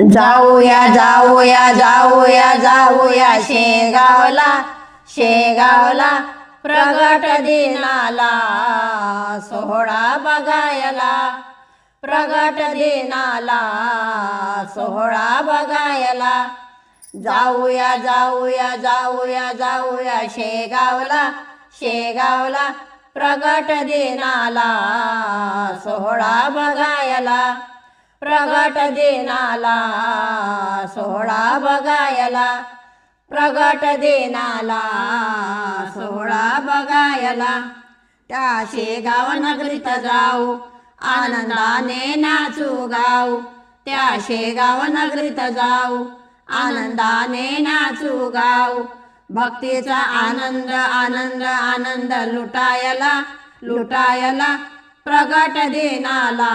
जाऊया जाऊया जाऊया जाऊया शेगावला शेगावला प्रगट दिनाला. सोहळा बघायला. प्रगट दिनाला. सोहळा बघायला. जाऊया जाऊया जाऊया जाऊया शेगावला शेगावला प्रगट दिनाला. सोहळा बघायला. प्रगट दिनाला सोहळा बघायला. प्रगट दिनाला सोहळा बघायला. त्या शेगाव नगरीत जाऊ आनंदाने नाचू गाऊ. त्या शेगाव नगरीत जाऊ आनंदाने नाचू गाऊ. भक्तीचा आनंद आनंद आनंद लुटायला लुटायला. प्रगट दिनाला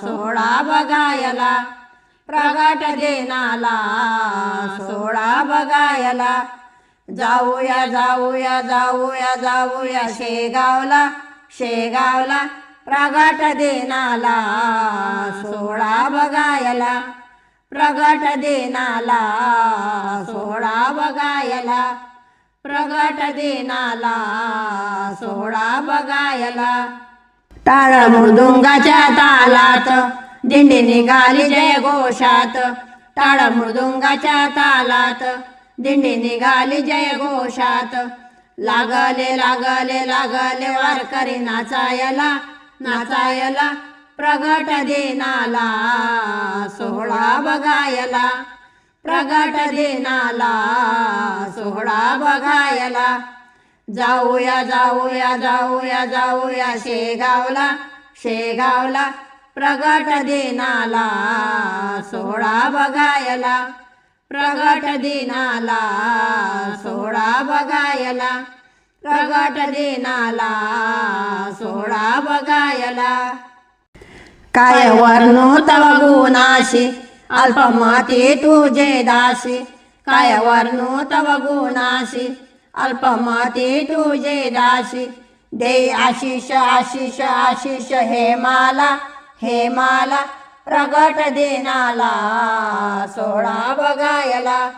सोळा बघायला. प्रगट दिनाला सोळा बघायला. जाऊया जाऊया जाऊया जाऊया शेगावला शेगावला. प्रगट दिनाला सोळा बघायला. प्रगट दिनाला सोळा बघायला. प्रगट दिनाला सोळा बघायला. टाळ मृदुंगाच्या तालात. दिंडी निघाली जय घोषात. टाळ मृदुंगाच्या तालात. दिंडी निघाली जय घोषात. लागले लागले लागले वारकरी नाचायला नाचायला प्रगट दिनाला सोहळा बघायला. प्रगट दिनाला सोहळा बघायला. जाऊया जाऊया जाऊया जाऊया शेगावला शेगावला प्रगट दिनाला सोहळा बघायला. प्रगट दिनाला सोहळा बघायला. प्रगट दिनाला सोहळा बघायला. काय वर्णो तव गुणाशी अल्पमती तुझे दाशी. काय वर्णो तव गुणाशी अल्पमती तुझे दासी. दे आशिष आशिष आशिष हे माला हे माला. प्रगट देनाला सोहळा बघायला.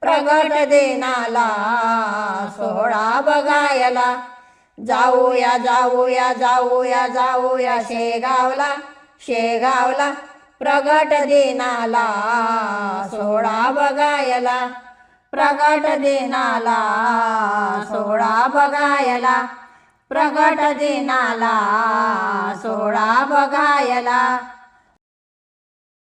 प्रगट देनाला सोहळा बघायला. जाऊया जाऊया जाऊया जाऊया शेगावला शेगावला. प्रगट देनाला सोहळा बघायला. प्रगट दिनाला सोळा बघायला. प्रगट दिनाला सोळा बघायला.